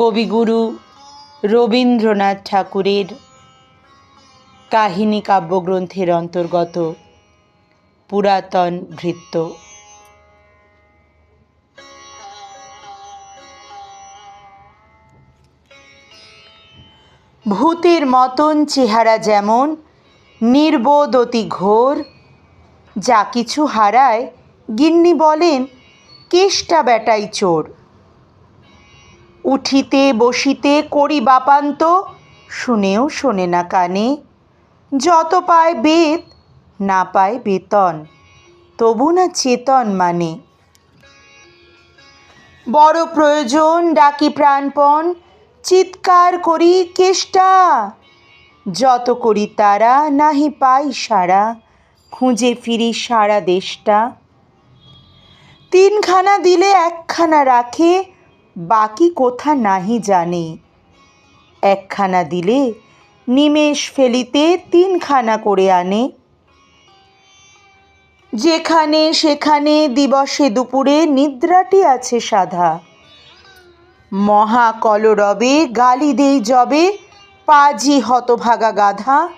কবিগুরু রবীন্দ্রনাথ ঠাকুরের কাহিনী কাব্যগ্রন্থের অন্তর্গত পুরাতন ভৃত্য। ভূতের মতন চেহারা যেমন নির্বোধ অতি ঘোর, যা কিছু হারায় গিন্নি বলেন, কেষ্টা বেটাই চোর। উঠিতে, বসিতে করি বাপান্ত, শুনেও শোনে না কানে। যত পায় বেদ না পায় বেতন, তবু না চেতন মানে। বড় প্রয়োজন ডাকি প্রাণপণ, চিৎকার করি কেষ্টা। যত করি তারা, নাহি পাই সারা খুঁজে ফিরি সারা দেশটা। তিনখানা দিলে একখানা রাখে বাকি কোথা নাহি জানে। একখানা দিলে নিমেষ ফেলিতে তিনখানা করে আনে। যেখানে সেখানে দিবসে দুপুরে নিদ্রাটি আছে সাধা। মহাকলরবে গালি দেই জবে পাজি হতভাগা গাধা।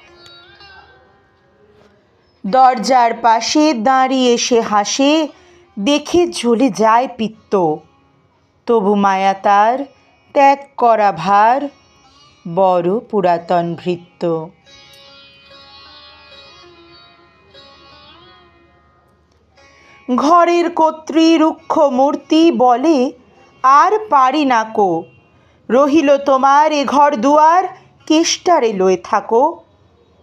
দরজার পাশে দাঁড়িয়ে সে হাসে, দেখে ঝুলে যায় পিত্ত। তবু মায়া তার ত্যাগ করা ভার, বড় পুরাতন ভৃত্য। ঘরের কর্ত্রী রুক্ষ মূর্তি বলে, আর পারি না কো। রহিল তোমার এ ঘর দুয়ার, কেষ্টারে লয়ে থাকো।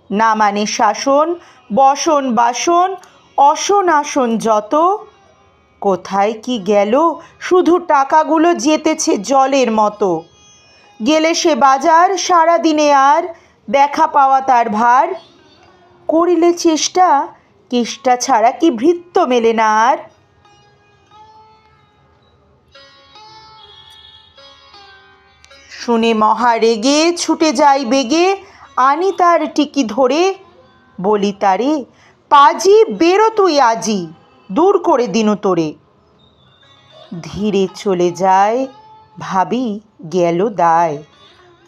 না মানে শাসন, বসন বাসন অসন আসন যত কোথায় কি গেল? শুধু টাকাগুলো যেতেছে জলের মতো। গেলে সে বাজার সারা দিনে আর দেখা পাওয়া তার ভার। করিলে চেষ্টা, কেষ্টা ছাড়া কি ভৃত্য মেলে না আর? শুনে মহা রেগে ছুটে যাই বেগে, আনি তার টিকি ধরে। বলি, তারে, পাজি বেরো তুই আজি। দূর করে দিনু তোরে। ধীরে চলে যায়, ভাবি গেল দায়।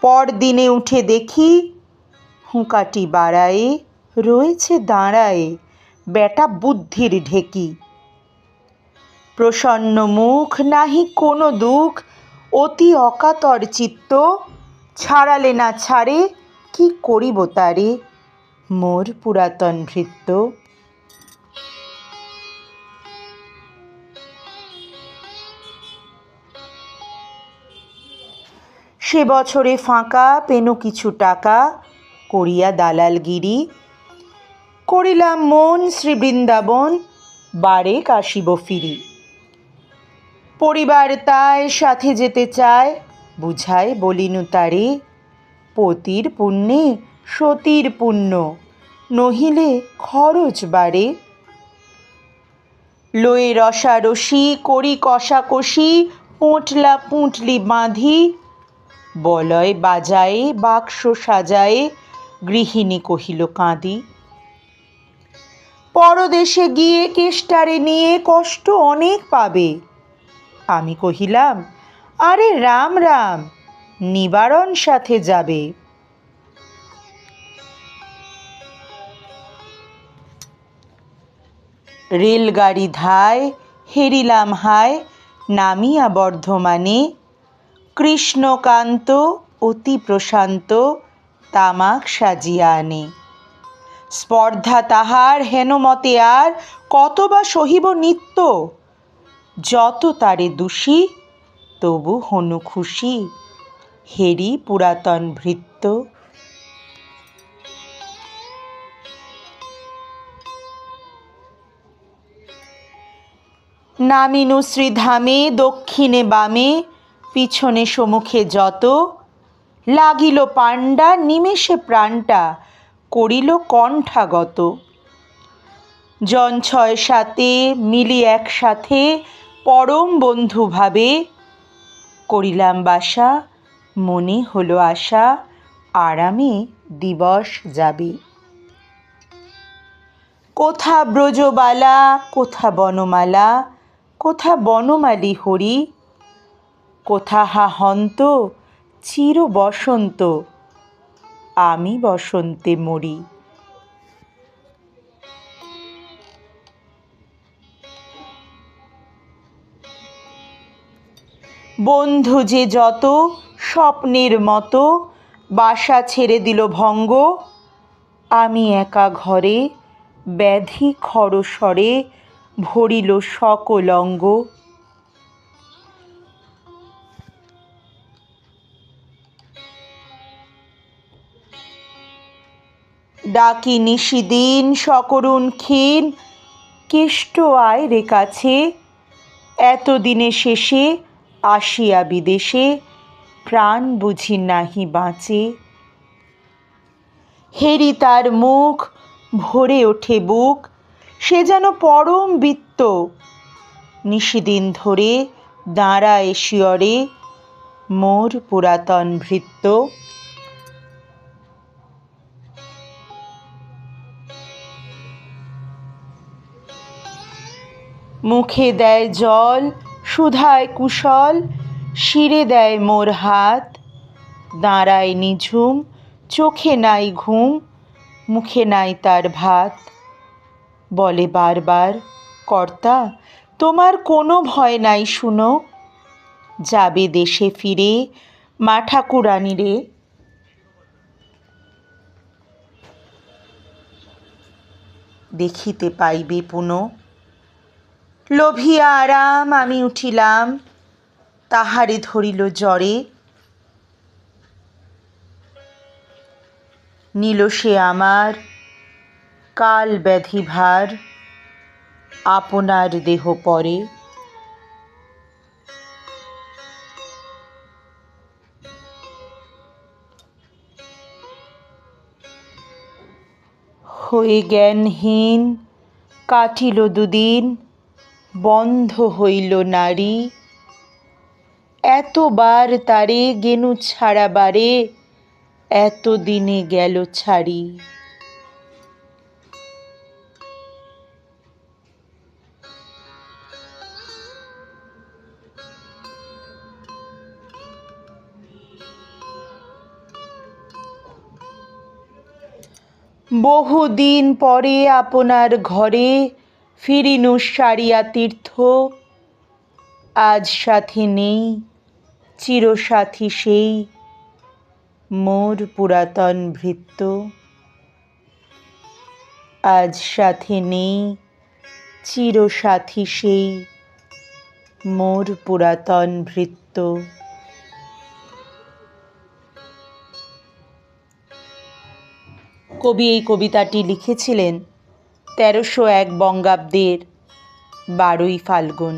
পরদিনে উঠে দেখি হুঁকাটি বাড়ায়ে, রয়েছে দাঁড়ায়ে বেটা বুদ্ধির ঢেকি। প্রসন্ন মুখ, নাহি কোনো দুঃখ, অতি অকাতর চিত্ত, ছাড়ালে না ছাড়ে, কি করিব তারে? মোর পুরাতন ভৃত্য। সে বছরে ফাঁকা, পেনু কিছু টাকা, করিয়া দালালগিরি। করিলাম মন শ্রী বৃন্দাবন বারে কাশিব ফিরি। পরিবার তাই সাথে যেতে চায় বুঝায় বলিনু তারে, পতির পুণ্যে সতীর পুণ্য, নহিলে খরচ বাড়ে লয়ে রসারসি করি কষাকষি, পোঁটলা পুঁটলি বাঁধি বলয় বাজায়ে, বাক্স সাজায়ে, গৃহিণী কহিল, কাঁদি। পরদেশে গিয়ে কেষ্টারে নিয়ে কষ্ট অনেক পাবে। আমি কহিলাম, আরে রাম রাম, নিবারণ সাথে যাবে। রেলগাড়ি ধায়, হেরিলাম হায়, নামিয়া বর্ধমানে কৃষ্ণকান্ত অতি প্রশান্ত, তামাক সাজিয়া আনে স্পর্ধা তাহার হেনমতে আর কত বা সহিব নিত্য? যত তারে দোষী, তবু হনু খুশি, হেরি পুরাতন ভৃত্য। নামিনু শ্রীধামে, দক্ষিণে বামে পিছনে সমুখে যত লাগিল পাণ্ডা, নিমেষে প্রাণটা করিল কণ্ঠাগত। জন ছয় সাথে, মিলি একসাথে, পরম বন্ধুভাবে করিলাম বাসা, মনে হলো আশা, আরামে দিবস যাবে। কোথা ব্রজবালা, কোথা বনমালা, কোথা বনমালী হরি কোথা হা হন্ত, চির বসন্ত, আমি বসন্তে মরি। বন্ধু যে যত স্বপ্নের মতো, বাসা ছেড়ে দিল ভঙ্গ, আমি একা ঘরে ব্যাধি খরস্বরে ভরিল সকল অঙ্গ ডাকি নিশিদিন সকরুণ ক্ষীণ, কেষ্ট আয় রে কাছে। এতদিনে শেষে আসিয়া বিদেশে, প্রাণ বুঝি নাহি বাঁচে। হেরি তার মুখ ভরে ওঠে বুক, সে যেন পরম বৃত্ত। নিশিদিন ধরে দাঁড়ায় শিয়রে, মোর পুরাতন ভৃত্য। মুখে দেয় জল, সুধায় কুশল, শিরে দেয় মোর হাত। দাঁড়ায় নিঝুম, চোখে নাই ঘুম, মুখে নাই তার ভাত। বলে বারবার, কর্তা, তোমার কোনো ভয় নাই শুনো। যাবে দেশে ফিরে মা ঠাকুরানী রে। দেখিতে পাইবে পুনঃ লোভিয়া আরাম, আমি উঠিলাম। তাহারে ধরিল জ্বরে। নিল সে আমার কাল ব্যাধি ভার আপনার দেহ পরে। হয়ে জ্ঞানহীন কাটিল দুদিন বন্ধ হইল নারী। এতবার তারে গেনু ছাড়াবারে এত দিনে গেল ছাড়ি। বহুদিন পরে আপনার ঘরে ফিরিনু সারিয়া তীর্থ। আজ সাথে নেই, চিরসাথী সেই মোর পুরাতন ভৃত্য। আজ সাথে নেই, চিরসাথী সেই মোর পুরাতন ভৃত্য। কবি এই কবিতাটি লিখেছিলেন তেরোশো এক বঙ্গাব্দের বারোই ফাল্গুন।